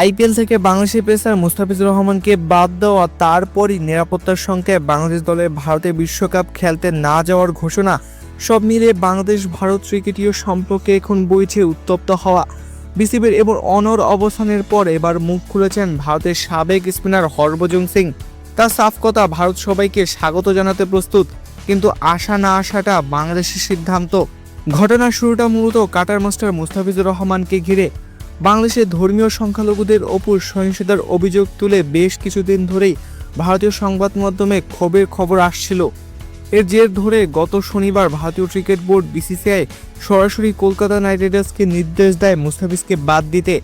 IPL থেকে বাংলাদেশের pacer Mustafizur রহমানকে বাদ দেওয়া, তারপরই নিরাপত্তার সংখ্যায় বাংলাদেশ দলে ভারতে বিশ্বকাপ খেলতে না যাওয়ার ঘোষণা, সব মিলে বাংলাদেশ ভারত ক্রিকেটীয় সম্পর্কে এখন বইছে উত্তপ্ত হওয়া। বিসিবির এবার অনর অবস্থানের পর এবার মুখ খুলেছেন ভারতের সাবেক স্পিনার হরভজন সিং। তার সাফ কথা, ভারত সবাইকে স্বাগত জানাতে প্রস্তুত, কিন্তু আশা না আসাটা বাংলাদেশের সিদ্ধান্ত। ঘটনার শুরুটা মূলত কাটার মাস্টার মুস্তাফিজুর রহমানকে ঘিরে। বাংলাদেশের ধর্মীয় সংখ্যালঘুদের ওপর সহিংসতার অভিযোগ তুলে বেশ কিছুদিন ধরেই ভারতীয় সংবাদ মাধ্যমে ক্ষোভের খবর আসছিল। এর জের ধরে গত শনিবার ভারতীয় ক্রিকেট বোর্ড বিসিসিআই সরাসরি কলকাতা নাইট রাইডার্সকে নির্দেশ দেয় মুস্তাফিজকে বাদ দিতে।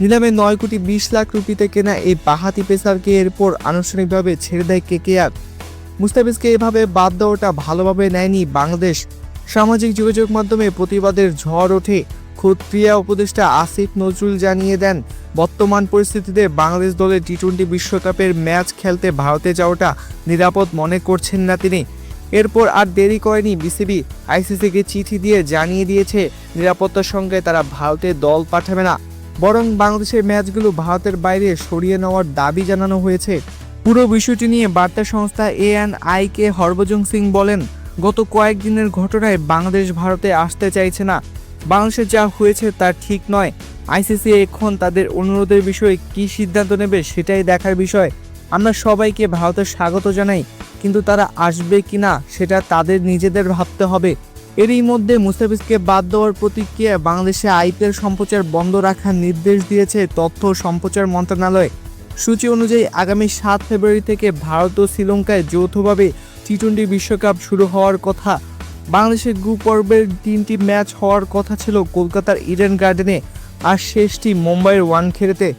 নিলামে নয় কোটি বিশ লাখ রুপিতে কেনা এই বাহাতি পেসারকে এরপর আনুষ্ঠানিকভাবে ছেড়ে দেয় কেকেআর। মুস্তাফিজকে এভাবে বাদ দেওয়াটা ভালোভাবে নেয়নি বাংলাদেশ। সামাজিক যোগাযোগ মাধ্যমে প্রতিবাদের ঝড় ওঠে ক্রীড়া উপদেষ্টা আসিফ নজরুল জানিয়ে দেন, বর্তমান পরিস্থিতিতে বাংলাদেশ দলের টি টোয়েন্টি বিশ্বকাপের ম্যাচ খেলতে ভারতে যাওয়াটা নিরাপদ মনে করছেন না তিনি। এরপর আর দেরি করেনি বিসিবি। আইসিসিকে চিঠি দিয়ে জানিয়ে দিয়েছে, নিরাপত্তার সঙ্গে তারা ভারতে দল পাঠাবে না। বরং বাংলাদেশের ম্যাচগুলো ভারতের বাইরে সরিয়ে নেওয়ার দাবি জানানো হয়েছে। পুরো বিষয়টি নিয়ে বার্তা সংস্থা এএনআই কে হরভজন সিং বলেন, গত কয়েকদিনের ঘটনায় বাংলাদেশ ভারতে আসতে চাইছে না। বাংলাদেশে যা হয়েছে তা ঠিক নয়। আইসিসি এখন তাদের অনুরোধের বিষয়ে কী সিদ্ধান্ত নেবে সেটাই দেখার বিষয়। আমরা সবাইকে ভারতের স্বাগত জানাই, কিন্তু তারা আসবে কিনা সেটা তাদের নিজেদের ভাবতে হবে। এরই মধ্যে মুস্তাফিজকে বাদ দেওয়ার প্রতিক্রিয়া বাংলাদেশে আইপিএল সম্প্রচার বন্ধ রাখার নির্দেশ দিয়েছে তথ্য সম্প্রচার মন্ত্রণালয়। সূচি অনুযায়ী আগামী সাত ফেব্রুয়ারি থেকে ভারত ও শ্রীলঙ্কায় যৌথভাবে টি টোয়েন্টি বিশ্বকাপ শুরু হওয়ার কথা বাংলাদেশের গ্রুপ পর্বের তিনটি ম্যাচ হওয়ার কথা ছিল কলকাতার ইডেন গার্ডেনে আর শেষটি মুম্বাইয়ের ওয়ান ওয়ানখেড়েতে।